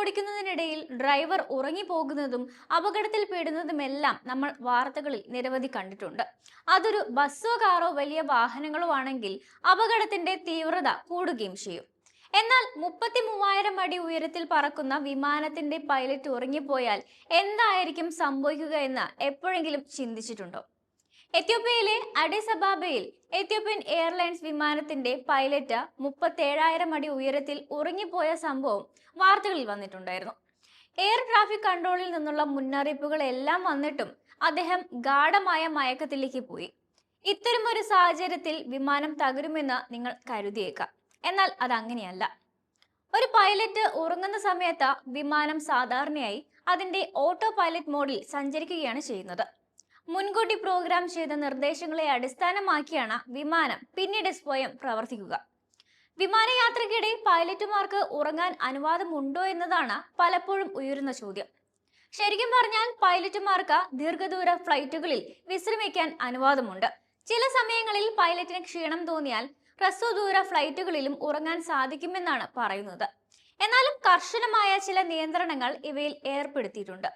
ഓടിക്കുന്നതിനിടയിൽ driver ഉറങ്ങിപ്പോകുന്നതും അപകടത്തിൽപ്പെടുന്നതുമെല്ലാം നമ്മൾ വാർത്തകളിൽ നിരവധി കണ്ടിട്ടുണ്ട്. അതൊരു ബസ്സോ കാറോ വലിയ വാഹനങ്ങളോ ആണെങ്കിൽ അപകടത്തിന്റെ തീവ്രത കൂടുകയും ചെയ്യും. എന്നാൽ മുപ്പത്തി മൂവായിരം അടി ഉയരത്തിൽ പറക്കുന്ന വിമാനത്തിന്റെ പൈലറ്റ് ഉറങ്ങിപ്പോയാൽ എന്തായിരിക്കും സംഭവിക്കുക എന്ന് എപ്പോഴെങ്കിലും ചിന്തിച്ചിട്ടുണ്ടോ? എത്യോപ്യയിലെ അഡിസബാബയിൽ എത്യോപ്യൻ എയർലൈൻസ് വിമാനത്തിന്റെ പൈലറ്റ് മുപ്പത്തേഴായിരം അടി ഉയരത്തിൽ ഉറങ്ങിപ്പോയ സംഭവം വാർത്തകളിൽ വന്നിട്ടുണ്ടായിരുന്നു. എയർ ട്രാഫിക് കൺട്രോളിൽ നിന്നുള്ള മുന്നറിയിപ്പുകൾ എല്ലാം വന്നിട്ടും അദ്ദേഹം ഗാഠമായ മയക്കത്തിലേക്ക് പോയി. ഇത്തരമൊരു സാഹചര്യത്തിൽ വിമാനം തകരുമെന്ന് നിങ്ങൾ കരുതിയേക്കാം. എന്നാൽ അതങ്ങനെയല്ല. ഒരു പൈലറ്റ് ഉറങ്ങുന്ന സമയത്ത് വിമാനം സാധാരണയായി അതിന്റെ ഓട്ടോ പൈലറ്റ് മോഡിൽ സഞ്ചരിക്കുകയാണ് ചെയ്യുന്നത്. മുൻകൂട്ടി പ്രോഗ്രാം ചെയ്ത നിർദ്ദേശങ്ങളെ അടിസ്ഥാനമാക്കിയാണ് വിമാനം പിന്നീട് സ്വയം പ്രവർത്തിക്കുക. വിമാനയാത്രയ്ക്കിടെ പൈലറ്റുമാർക്ക് ഉറങ്ങാൻ അനുവാദമുണ്ടോ എന്നതാണ് പലപ്പോഴും ഉയരുന്ന ചോദ്യം. ശരിക്കും പറഞ്ഞാൽ പൈലറ്റുമാർക്ക് ദീർഘദൂര ഫ്ലൈറ്റുകളിൽ വിശ്രമിക്കാൻ അനുവാദമുണ്ട്. ചില സമയങ്ങളിൽ പൈലറ്റിന് ക്ഷീണം തോന്നിയാൽ ഹ്രസ്വദൂര ഫ്ലൈറ്റുകളിലും ഉറങ്ങാൻ സാധിക്കുമെന്നാണ് പറയുന്നത്. എന്നാലും കർശനമായ ചില നിയന്ത്രണങ്ങൾ ഇവയിൽ ഏർപ്പെടുത്തിയിട്ടുണ്ട്.